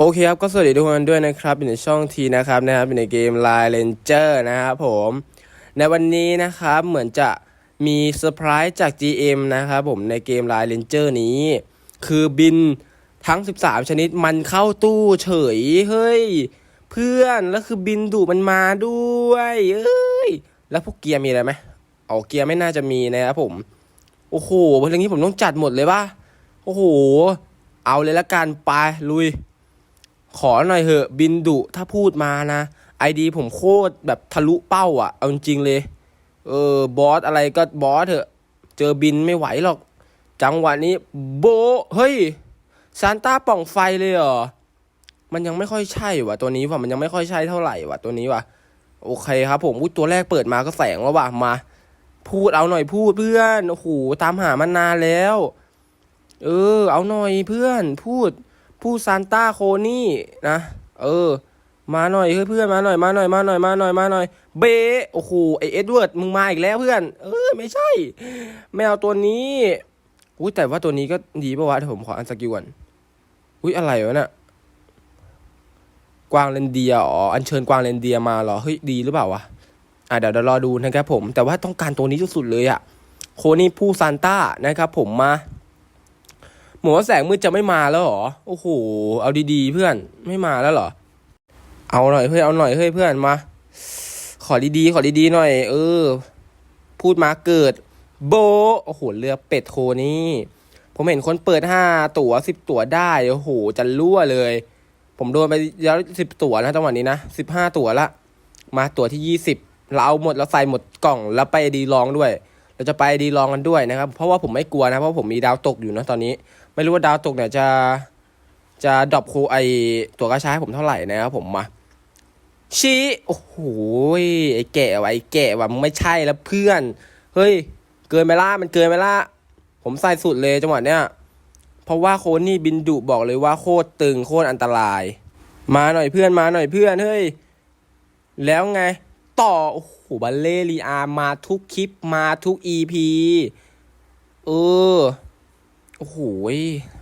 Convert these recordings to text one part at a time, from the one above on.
โอเคครับ ก็สวัสดีทุกคนด้วยนะครับอยู่ในช่องทีนะครับนะครับอยู่ในเกม Line Ranger นะครับผม ในวันนี้นะครับเหมือนจะมีเซอร์ไพรส์จาก GM นะครับผมในเกม Line Ranger นี้ คือบินทั้ง 13 ชนิดมันเข้าตู้เฉย เฮ้ย เพื่อนแล้วคือบินดุมันมาด้วยเอ้ย แล้วพวกเกียร์มีอะไรไหมเอาเกียร์ไม่น่าจะมีนะครับผม โอ้โหเพลงนี้ผมต้องจัดหมดเลยป่ะโอ้โห เอาเลยละกันไปลุย ขอหน่อยเหอะบินดุถ้าพูดมานะไอดีผมโคตรแบบทะลุเป้าอะ่ะ เอาจริงเลย เออบอสอะไรก็บอสเถอะ เจอบินไม่ไหวหรอก จังหวะนี้ โบ เฮ้ยซานต้าป่องไฟเลยเหรอ มันยังไม่ค่อยใช่ว่ะ ตัวนี้ว่ะมันยังไม่ค่อยใช่เท่าไหร่ว่ะ ตัวนี้ว่ะ โอเคครับผมอุ๊ยตัวแรกเปิดมาก็แสงแล้วว่ะมา พูดเอาหน่อยพูดเพื่อนโอ้โหตามหามานานแล้ว เออ เอาหน่อยเพื่อนพูด พูดซานต้าโคนี่นะ เออ มาหน่อยเพื่อนมาหน่อยมาหน่อยมาหน่อยมาหน่อยมาหน่อย เบโอ้โหไอเอ็ดเวิร์ดมึงมาอีกแล้วเพื่อน เออไม่ใช่ ไม่เอาตัวนี้อุ้ยแต่ว่าตัวนี้ก็ดีป่าวะเดี๋ยวผมขออันสกิลก่อนอุ้ยอะไรวะเนี่ยกวางเรนเดียอ๋ออัญเชิญกวางเรนเดียมาเหรอเฮ้ยดีหรือเปล่าวะอะเดี๋ยวเดี๋ยวรอดูนะครับผมแต่ว่าต้องการตัวนี้ที่สุดเลยอะโคนี่ผู้ซานต้านะครับผมมา หมูว่าแสงมืดจะไม่มาแล้วหรอ โอ้โห เอาดีๆเพื่อน ไม่มาแล้วหรอ เอาหน่อยเพื่อน เอาหน่อยเฮ้ยเพื่อนมา ขอดีๆ ขอดีๆหน่อย เออ พูดมาเกิด โบ โอ้โห เรือเป็ดโคนี่ ผมเห็นคนเปิดห้าตั๋วสิบตั๋วได้ โอ้โห จะรั่วเลย ผมโดนไปแล้วสิบตั๋วนะจังหวะนี้นะสิบห้าตั๋วละ มาตั๋วที่ยี่สิบเราเอาหมดแล้วใส่หมดกล่องแล้วไปดีลองด้วย เราจะไปดีลองกันด้วยนะครับ เพราะว่าผมไม่กลัวนะเพราะผมมีดาวตกอยู่นะตอนนี้ ไม่รู้ว่าดาวตกเนี่ยจะจะดรอปคูไอตัวกระชาให้ผมเท่าไหร่นะครับผมมาชี้โอ้โหไอ้แก่ว่ะไอ้แก่ว่ะไม่ใช่แล้วเพื่อน เฮ้ย เกินไปละมันเกินไปละผมใส่สุดเลยจังหวะเนี้ยเพราะว่าโคนี่บินดุบอกเลยว่าโคตรตึงโคตรอันตราย มาหน่อยเพื่อนมาหน่อยเพื่อนเฮ้ยแล้วไง ต่อโอ้โห บัลเล่ลีอาร์มาทุกคลิปมาทุกอีพีเออ โอ้โหย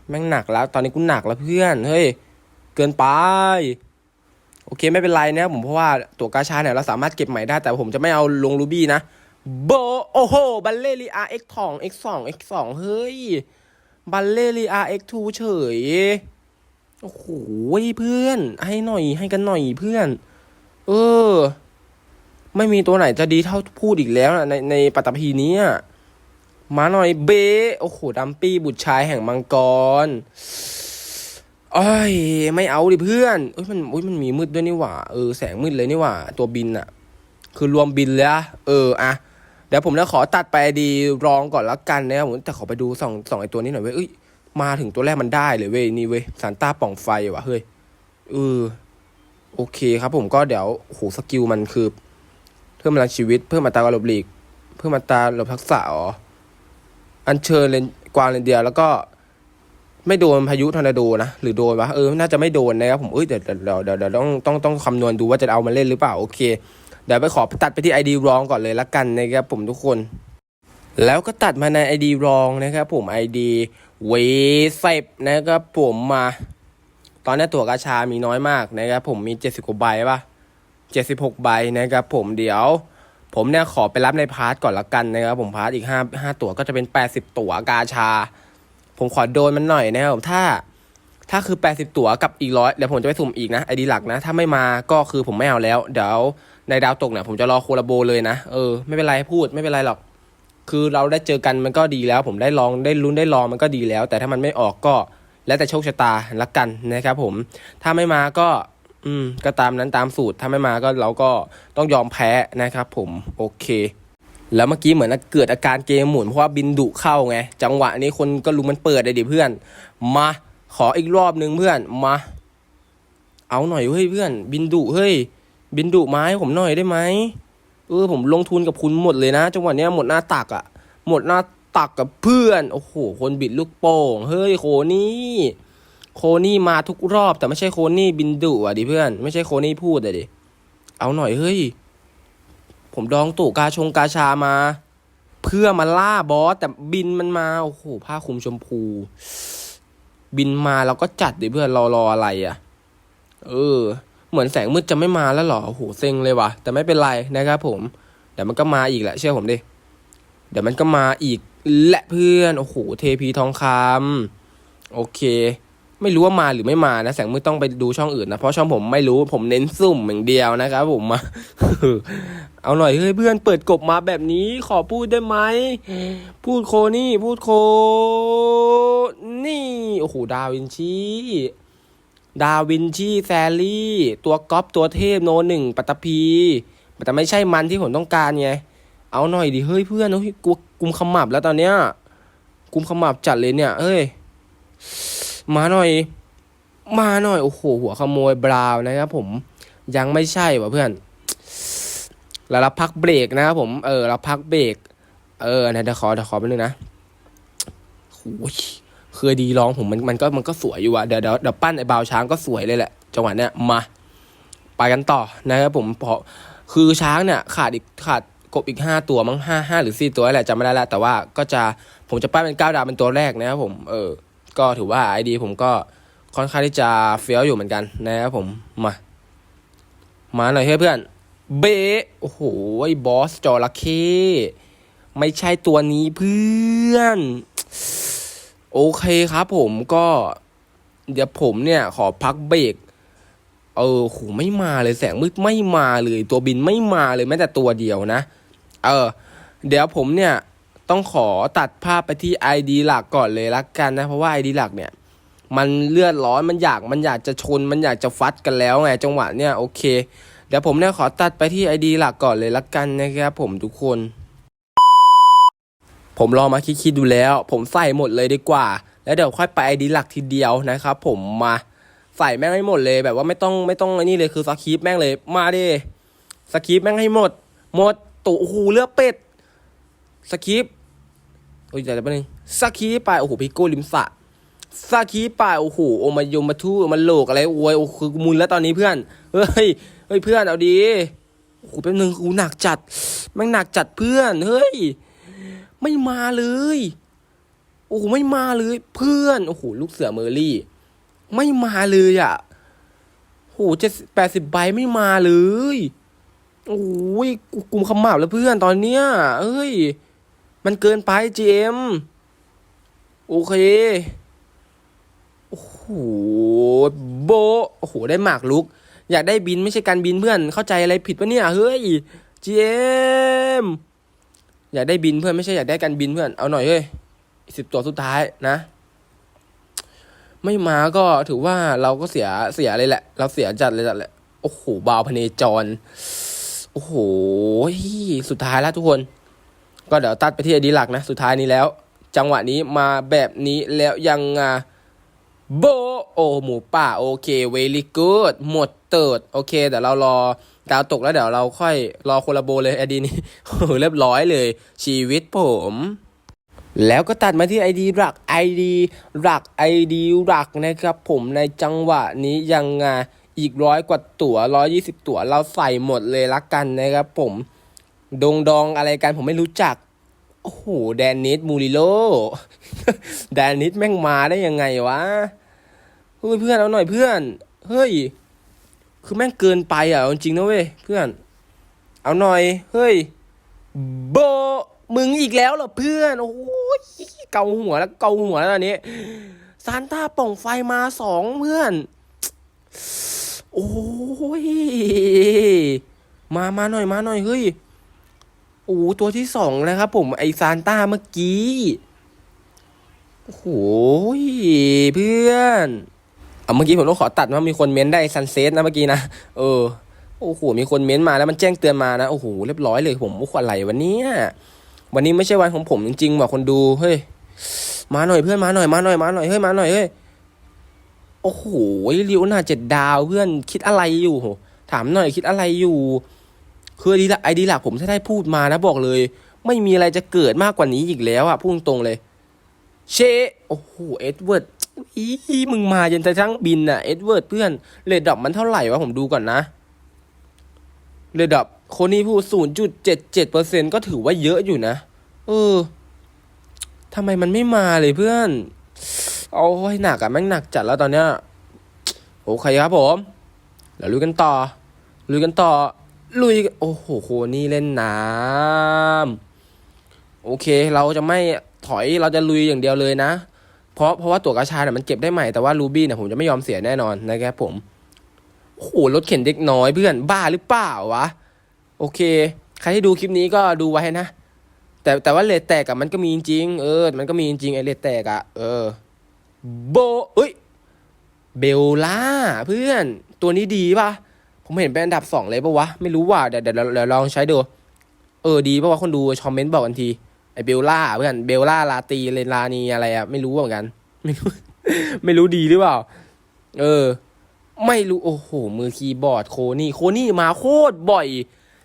แม่งหนักแล้ว ตอนนี้กูหนักแล้วเพื่อน เฮ้ย เกินไป โอเคไม่เป็นไรนะผมเพราะว่าตัวกาชาเนี่ยเราสามารถเก็บใหม่ได้ แต่ผมจะไม่เอาลงรูบี้นะโบโอ้โห บัลเล่ลีอาร์เอ็กสองเอ็กสองเอ็กสองเฮ้ย บัลเล่ลีอาร์เอ็กทูเฉย โอ้โหเพื่อน ให้หน่อยให้กันหน่อยเพื่อน เออ ไม่มีตัวไหนจะดีเท่าพูดอีกแล้วนะในในปัตตภีนี้อะมาหน่อยเบโอ้โหดัมปี้บุตรชายแห่งมังกรเอ้ยไม่เอาดิเพื่อนเอ้ยมันอุ้ยมันมีมืดด้วยนี่หว่าเออแสงมืดเลยนี่หว่า ตัวบินอะคือรวมบินเลยอะเอออะเดี๋ยวผมจะขอตัดไปดีรองก่อนละกันนะครับผมแต่ขอไปดูสองสองไอตัวนี้หน่อยเว้ยเอ้ยมาถึงตัวแรกมันได้เลยเว้ยนี่เว้ยซานต้าป่องไฟว่ะเฮ้ยเออโอเคครับผมก็เดี๋ยวโหสกิลมันคือ พิ่มพลังชีวิต เพิ่มอัตราการหลบหลีก เพิ่มอัตราหลบทักษะอ๋ออัญเชิญเลนกวางเลนเดียแล้วก็ไม่โดนพายุทอร์นาโดนะหรือโดนวะเออน่าจะไม่โดนนะครับผมเอ้ยเดี๋ยวเดี๋ยวเดี๋ยวเดี๋ยวต้องต้องต้องคำนวณดูว่าจะเอามาเล่นหรือเปล่าโอเคเดี๋ยวไปขอตัดไปที่ ID รองก่อนเลยละกันนะครับผมทุกคน แล้วก็ตัดมาใน ID รองนะครับผม ID เวสเซฟนะครับผมมา ตอนนี้ตั๋วกาชามีน้อยมากนะครับผมมี 70กว่าใบป่ะ 76ใบนะครับผมเดี๋ยว ผมเนี่ยขอไปรับในพาร์ทก่อนละกันนะครับผมพาร์ทอีก5 5ตั๋วก็จะเป็น 80 ตั๋วกาชา ผมขอโดนมันหน่อยนะครับถ้าถ้าคือ 80 ตั๋วกับอีกร้อยเดี๋ยวผมจะไปสุ่มอีกนะไอดีหลักนะ ถ้าไม่มาก็คือผมไม่เอาแล้ว เดี๋ยวในดาวตกเนี่ยผมจะรอโคลาโบเลยนะ เออ ไม่เป็นไรพูดไม่เป็นไรหรอก คือเราได้เจอกันมันก็ดีแล้ว ผมได้ลองได้ลุ้นได้ลองมันก็ดีแล้ว แต่ถ้ามันไม่ออกก็ แล้วแต่โชคชะตาละกันนะครับผม ถ้าไม่มาก็ อืม ก็ตามนั้นตามสูตรถ้าไม่มาก็เราก็ต้องยอมแพ้นะครับผมโอเค แล้วเมื่อกี้เหมือนเกิดอาการเกมหมุนเพราะว่าบินดุเข้าไง จังหวะนี้คนก็รู้มันเปิดเลยดิเพื่อน มาขออีกรอบหนึ่งเพื่อนมา เอาหน่อยเฮ้ยเพื่อน บินดุเฮ้ย บินดุไมาให้ผมหน่อยได้ไหมเออผมลงทุนกับคุณหมดเลยนะ จังหวะนี้หมดหน้าตักอะ่ะ หมดหน้าตักกับเพื่อน โอ้โห คนบิดลูกโป่ง เฮ้ยโคนี่ โคนี่มาทุกรอบ แต่ไม่ใช่โคนี่บินดุอะดิเพื่อน ไม่ใช่โคนี่พูดอะดิ เอาหน่อยเฮ้ย ผมดองตู่กาชงกาชามา เพื่อมาล่าบอส แต่บินมันมาโอ้โหผ้าคลุมชมพู บินมาเราก็จัดดิเพื่อนรอรออะไรอะ เออ เหมือนแสงมืดจะไม่มาแล้วหรอโอ้โหเซ็งเลยว่ะ แต่ไม่เป็นไรนะครับผมเดี๋ยวมันก็มาอีกแหละเชื่อผมดิเดี๋ยวมันก็มาอีกและเพื่อนโอ้โหเทพีทองคำโอเค ไม่รู้ว่ามาหรือไม่มานะแสงมืดต้องไปดูช่องอื่นนะเพราะช่องผมไม่รู้ผมเน้นซุ่มอย่างเดียวนะครับผมมาเอาหน่อยเฮ้ยเพื่อนเปิดกบมาแบบนี้ ขอพูดได้ไหมพูดโคนี่ พูดโค นี่โอ้โหดาวินชีดาวินชีแซลลี่ ตัวก๊อปตัวเทพโนหนึ่งปัตตภีแต่ไม่ใช่มันที่ผมต้องการไงเอาหน่อยดิเฮ้ยเพื่อนเฮ้ยกูกุมขมับแล้วตอนเนี้ยกุมขมับจัดเลยเนี่ยเฮ้ย มาหน่อย มาหน่อย โอ้โห หัวขโมยบราวนะครับผม ยังไม่ใช่ว่ะเพื่อน แล้วเราพักเบรกนะครับผม เออ เราพักเบรก เออนะเดี๋ยวขอเดี๋ยวขอแป๊บนึงนะโอ้ยคือดีร้องผมมันมันก็มันก็สวยอยู่อะเดี๋ยวเดี๋ยวเดี๋ยวปั้นไอ้บาวช้างก็สวยเลยแหละ จังหวะเนี้ยมา ไปกันต่อนะครับผมเพราะคือช้างเนี่ยขาดอีกขาดกบอีกห้าตัวมั้งห้าห้าหรือสี่ตัวแหละจำไม่ได้ล้วแต่ว่าก็จะผมจะปั้นเป็นเก้าดาวเป็นตัวแรกนะครับผม เออ ก็ถือว่าไอดีผมก็ค่อนข้างที่จะเฟี้ยวอยู่เหมือนกันนะครับผม มา มาหน่อยเฮ้เพื่อนเบะโอ้โหบอสจระเข้ไม่ใช่ตัวนี้เพื่อน โอเคครับผมก็ เดี๋ยวผมเนี่ย ขอพักเบรกเออโหไม่มาเลยแสงมืดไม่มาเลย ตัวบินไม่มาเลยแม้แต่ตัวเดียวนะ เออ เดี๋ยวผมเนี่ย ต้องขอตัดภาพไปที่ ID หลักก่อนเลยละกันนะ เพราะว่า ID หลักเนี่ย มันเลือดร้อนมันอยากมันอยากจะชน มันอยากจะฟัดกันแล้วไงจังหวะเนี่ยโอเค เดี๋ยวผมเนี่ยขอตัดไปที่ ID หลักก่อนเลยละกันนะครับผมทุกคน ผมลองมาคิดๆดูแล้ว ผมใส่หมดเลยดีกว่า แล้วเดี๋ยวค่อยไป ID หลักทีเดียวนะครับผมมาใส่แม่งให้หมดเลยแบบว่าไม่ต้องไม่ต้องไอ้นี่เลยคือสคริปแม่งเลยมาดิสคริปแม่งให้หมด หมดตู่โอ้โหเลือเป็ดสคริป อ้ยเดี๋ยวแป๊บนึงสคริไปโอ้โหพิโก้ลิมสะสคริปต์ไปโอ้โหโอมายมมาทู่มาโลกอะไรโอ้ยโอ้คือมุนแล้วตอนนี้เพื่อนเฮ้ยเฮ้ยเพื่อนเอาดีโอ้โหแป๊บนึงกูหนักจัดแม่งหนักจัดเพื่อนเฮ้ยไม่มาเลยโอ้โหไม่มาเลยเพื่อนโอ้โหลูกเสือเมอรี่ ไม่มาเลยอะโอ้โหเจ็ดแปดสิบใบไม่มาเลย โอ้ยกูกุมขมับแล้วเพื่อนตอนเนี้ย เอ้ย มันเกินไปเจมโอเค โอ้โห โบ โอ้โห ได้หมากลุก อยากได้บินไม่ใช่การบินเพื่อน เข้าใจอะไรผิดปะเนี่ย เฮ้ยเจมอยากได้บินเพื่อนไม่ใช่อยากได้การบินเพื่อน เอาหน่อยเฮ้ยสิบตัวสุดท้ายนะ ไม่มาก็ถือว่าเราก็เสียเสียเลยแหละ เราเสียจัดเลยจัดแหละ โอ้โห บาวพเนจร โอ้โห สุดท้ายแล้วทุกคน ก็เดี๋ยวตัดไปที่อดีหลักนะ สุดท้ายนี้แล้ว จังหวะนี้มาแบบนี้แล้วยังไงโบโอหมูป่า โอเคเวลี่กูดหมดเติดโอเคเดี๋ยวเรารอดาวตกแล้วเดี๋ยวเราค่อยรอโคลาโบเลยไอดีนี้โอ้เรียบร้อยเลย ชีวิตผม แล้วก็ตัดมาที่ ID หลัก ID หลัก ID หลักนะครับผมในจังหวะนี้ยังไงอีกร้อยกว่าตัวร้อยี่สิบตัวเราใส่หมดเลยละกันนะครับผม ดงดองอะไรกันผมไม่รู้จัก โอ้โห แดนนิสมูริโล แดนนิสแม่งมาได้ยังไงวะ เฮ้ยเพื่อนเอาหน่อยเพื่อน เฮ้ย คือแม่งเกินไปอะจริงนะเว้ยเพื่อน เอาหน่อย เฮ้ย โบ มึงอีกแล้วเหรอเพื่อน โอ้ยเกาหัวแล้วเกาหัวแล้วตอนนี้ซานต้าป่องไฟมาสองเพื่อน โอ้ย มา มาหน่อย มาหน่อย เฮ้ย โอ้ตัวที่สองนะครับผมไอซานต้าเมื่อกี้ โอ้โหเพื่อนเอาเมื่อกี้ผมต้องขอตัดว่ามีคนเม้นได้ซันเซ็ตนะเมื่อกี้นะเออโอ้โหมีคนเม้นมาแล้วมันแจ้งเตือนมานะโอ้โหเรียบร้อยเลยผมโอ้โหอะไรวันนี้วันนี้ไม่ใช่วันของผมจริงๆว่ะคนดูเฮ้ยมาหน่อยเพื่อนมาหน่อยมาหน่อยมาหน่อยเฮ้ยมาหน่อยเฮ้ยโอ้โหลิโอนาเจ็ดดาวเพื่อนคิดอะไรอยู่ ถามหน่อยคิดอะไรอยู่ คือไอดีไอดีหลักผมถ้าได้พูดมานะบอกเลย ไม่มีอะไรจะเกิดมากกว่านี้อีกแล้วอะพูดตรงๆเลย เชโอ้โหเอ็ดเวิร์ดอีมึงมาจนกระทั่งบินอะเอ็ดเวิร์ดเพื่อนเลดดอกมันเท่าไหร่วะผมดูก่อนนะเลดดอกคนนี้พูดศูนย์จุดเจ็ดเจ็ดเปอร์เซ็นก็ถือว่าเยอะอยู่นะ เออทำไมมันไม่มาเลยเพื่อนโอ้ยหนักอะแม่งหนักจัดแล้วตอนเนี้ยโอเคครับผมเดี๋ยวลุยกันต่อลุยกันต่อ ลุย โอ้โห โคนี่เล่นน้ำโอเค เราจะไม่ถอย เราจะลุยอย่างเดียวเลยนะ เพราะ เพราะว่าตัวกระชาเนี่ยมันเก็บได้ใหม่ แต่ว่ารูบี้เนี่ยผมจะไม่ยอมเสียแน่นอนนะครับผม โอ้โห รถเข็นเด็กน้อยเพื่อน บ้าหรือเปล่าวะ โอเค ใครที่ดูคลิปนี้ก็ดูไว้นะ แต่แต่ว่าเลดแตกอะมันก็มีจริง เออ มันก็มีจริงไอเลดแตกอะเออ โบเอ้ย เบลล่าเพื่อน ตัวนี้ดีป่ะ ผมเห็นเป็นอันดับสองเลยปะวะ ไม่รู้ว่าเดี๋ยวเดี๋ยวเดี๋ยวลองใช้ดู เออดีปะวะคนดูคอมเมนต์บอกกันที ไอเบลล่าเพื่อนเบลล่าลาตีเลนลานีอะไรอะไม่รู้เหมือนกัน ไม่รู้ ไม่รู้ดีหรือเปล่า เออ ไม่รู้โอ้โห มือคีย์บอร์ดโคนี่โคนี่มาโคตรบ่อย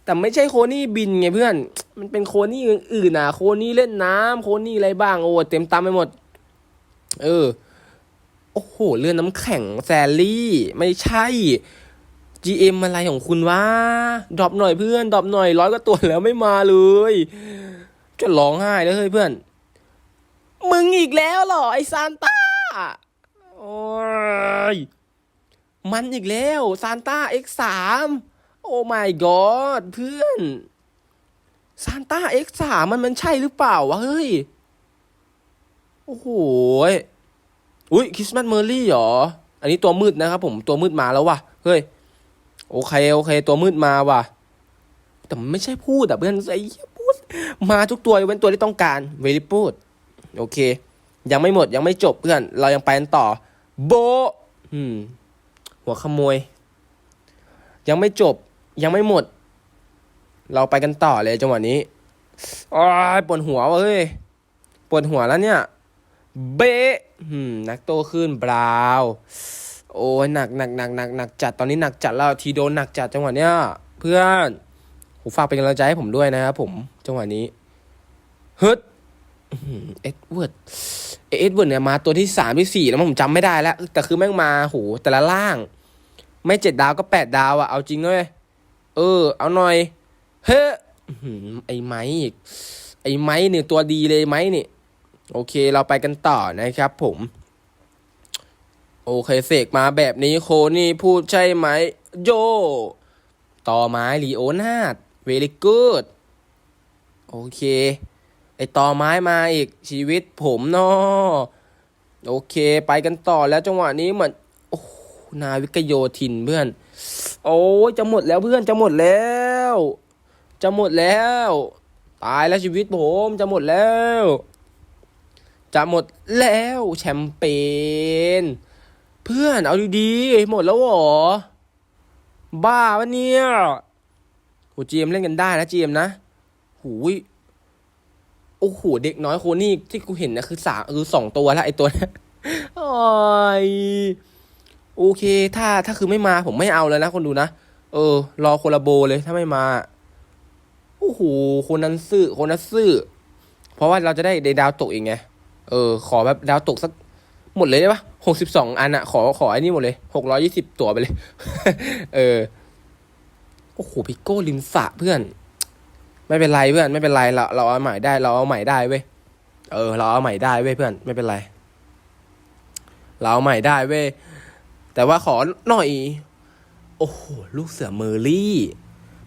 แต่ไม่ใช่โคนี่บินไงเพื่อน มันเป็นโคนี่อื่นๆนะโคนี่เล่นน้ำโคนี่อะไรบ้างโอ้เต็มตามไปหมด เออ โอ้โหเลื่อนน้ำแข็งแซลลี่ ไม่ใช่ GM อะไรของคุณวะดรอปหน่อยเพื่อนดรอปหน่อยร้อยก็ตัวแล้วไม่มาเลย จะร้องไห้แล้วเฮ้ยเพื่อน มึงอีกแล้วเหรอไอซานต้าโอ้ยมันอีกแล้วซานต้า X3 โอ้ my god เพื่อนซานต้า X3 มันมันใช่หรือเปล่าวะเฮ้ย โอ้โหอุ้ยคริสต์มาสเมอร์รี่หรอ อันนี้ตัวมืดนะครับผมตัวมืดมาแล้ววะเฮ้ย โอเคโอเค ตัวมืดมาว่ะ แต่มันไม่ใช่พูดอะเพื่อนไอ้พูดมาทุกตัวเว้นตัวที่ต้องการเวลิพูดโอเค ยังไม่หมดยังไม่จบเพื่อน เรายังไปกันต่อ โบอืม หัวขโมย ยังไม่จบ ยังไม่หมด เราไปกันต่อเลยจังหวะนี้อ้ยปวดหัวเฮ้ยปวดหัวแล้วเนี่ย เบะนักโตขึ้นบราว โอ้ยหนักหนักหนักหนักหนักจัดตอนนี้หนักจัดแล้วทีโดนหนักจัดจังหวะเนี้ย เพื่อนหูฝากเป็นกำลังใจให้ผมด้วยนะครับผมจังหวะนี้ฮึดเอ็ดเวิร์ดเอ็ดเวิร์ดเนี่ยมาตัวที่สามที่สี่แล้วผมจำไม่ได้แล้ว แต่คือแม่งมาโหแต่ละล่าง ไม่เจ็ดดาวก็แปดดาวอะเอาจริงเลยเออ เอาหน่อย เฮ้ยอื้อหือไอ้ไม้อีกไอ้ไม้เนี่ยตัวดีเลยไม้นี่ โอเค เราไปกันต่อนะครับผม โอเคเสกมาแบบนี้โคนี่พูดใช่ไหม โย ต่อไม้ลีโอนาดเวลิกูดโอเค ไอต่อไม้มาอีกชีวิตผมเนาะโอเค ไปกันต่อแล้วจังหวะนี้เหมือนโอ้นาวิกโยธินเพื่อน โอ้ยจะหมดแล้วเพื่อนจะหมดแล้ว จะหมดแล้ว ตายแล้วชีวิตผมจะหมดแล้ว จะหมดแล้วแชมเปญ เพื่อนเอาดีๆหมดแล้วหรอ บ้าวะเนี่ยโหจีเอ็มเล่นกันได้นะจีเอ็มนะหูยโอ้โหเด็กน้อยโคนี่ที่กูเห็นนะคือสามคือสองตัวแล้วไอตัวนี้โอ้ยโอเค ถ้าถ้าคือไม่มาผมไม่เอาแล้วนะคนดูนะเออ รอโคลาโบเลยถ้าไม่มาโอ้โหคนนั้นซื่อคนนั้นซื่อเพราะว่าเราจะได้ได้ดาวตกเองไงเออ ขอแบบดาวตกสัก หมดเลยได้ปะหกสิบสองอันอะขอขอไอ้นี่หมดเลยหกร้อยี่สิบตัวไปเลย เออ โอ้โหพิโก้ลินสะเพื่อน ไม่เป็นไรเพื่อน ไม่เป็นไรเราเราเอาใหม่ได้ เราเอาใหม่ได้เว้ย เออ เราเอาใหม่ได้เว้ยเพื่อน ไม่เป็นไร เราเอาใหม่ได้เว้ย แต่ว่าขอหน่อย โอ้โหลูกเสือเมอร์ลี่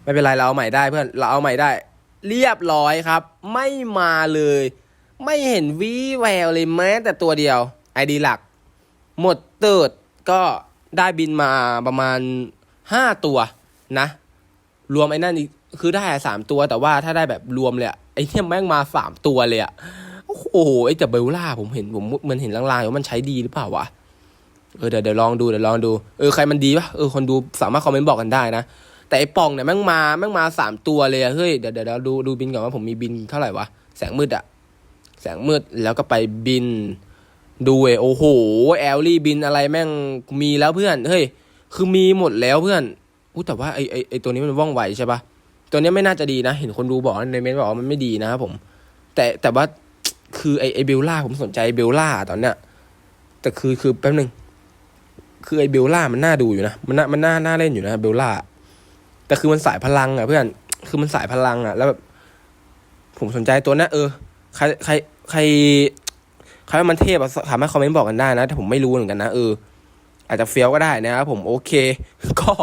ไม่เป็นไรเราเอาใหม่ได้เพื่อน เราเอาใหม่ได้ เรียบร้อยครับ ไม่มาเลย ไม่เห็นวีแววเลยแม้แต่ตัวเดียว ไอดีหลัก หมดเติดก็ได้บินมาประมาณห้าตัวนะ รวมไอ้นั่นอีกคือได้สามตัวแต่ว่าถ้าได้แบบรวมเลยไอ้เนี่ยแม่งมาสามตัวเลยอะโอ้โหไอ้แต่เบลล่าผมเห็นผมมันเห็นลางๆว่ามันใช้ดีหรือเปล่าวะเออเดี๋ยวเดี๋ยวลองดูเดี๋ยวลองดูเออใครมันดีปะเออคนดูสามารถคอมเมนต์บอกกันได้นะแต่ไอ้ปองเนี่ยแม่งมาแม่งมาสามตัวเลยอะเฮ้ยเดี๋ยวเดี๋ยวเดี๋ยวดูดูบินก่อนว่าผมมีบินเท่าไหร่วะแสงมืดอะแสงมืดแล้วก็ไปบิน ดูเว้ยโอ้โหแอลลี่บินอะไรแม่งมีแล้วเพื่อนเฮ้ยคือมีหมดแล้วเพื่อนอู้แต่ว่าไอไอไอตัวนี้มันว่องไวใช่ปะตัวนี้ไม่น่าจะดีนะ เห็นคนดูบอกในเมนบอกว่ามันไม่ดีนะครับผม แต่แต่ว่าคือไอไอเบลล่าผมสนใจเบลล่าตอนเนี้ยแต่คือคือแป๊บนึงคือไอเบลล่ามันน่าดูอยู่นะมันน่ามันน่าน่าเล่นอยู่นะเบลล่าแต่คือมันสายพลังอะเพื่อนคือมันสายพลังอะ แล้วแบบผมสนใจตัวนี้เออใครใครใคร ใครว่ามันเทพสามารถคอมเมนต์บอกกันได้นะ แต่ผมไม่รู้เหมือนกันนะเอออาจจะเฟี้ยวก็ได้นะครับผมโอเค ก็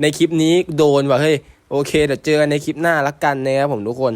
ในคลิปนี้โดนว่ะเฮ้ยโอเคเดี๋ยวเจอกันในคลิปหน้าละกันนะครับผมทุกคน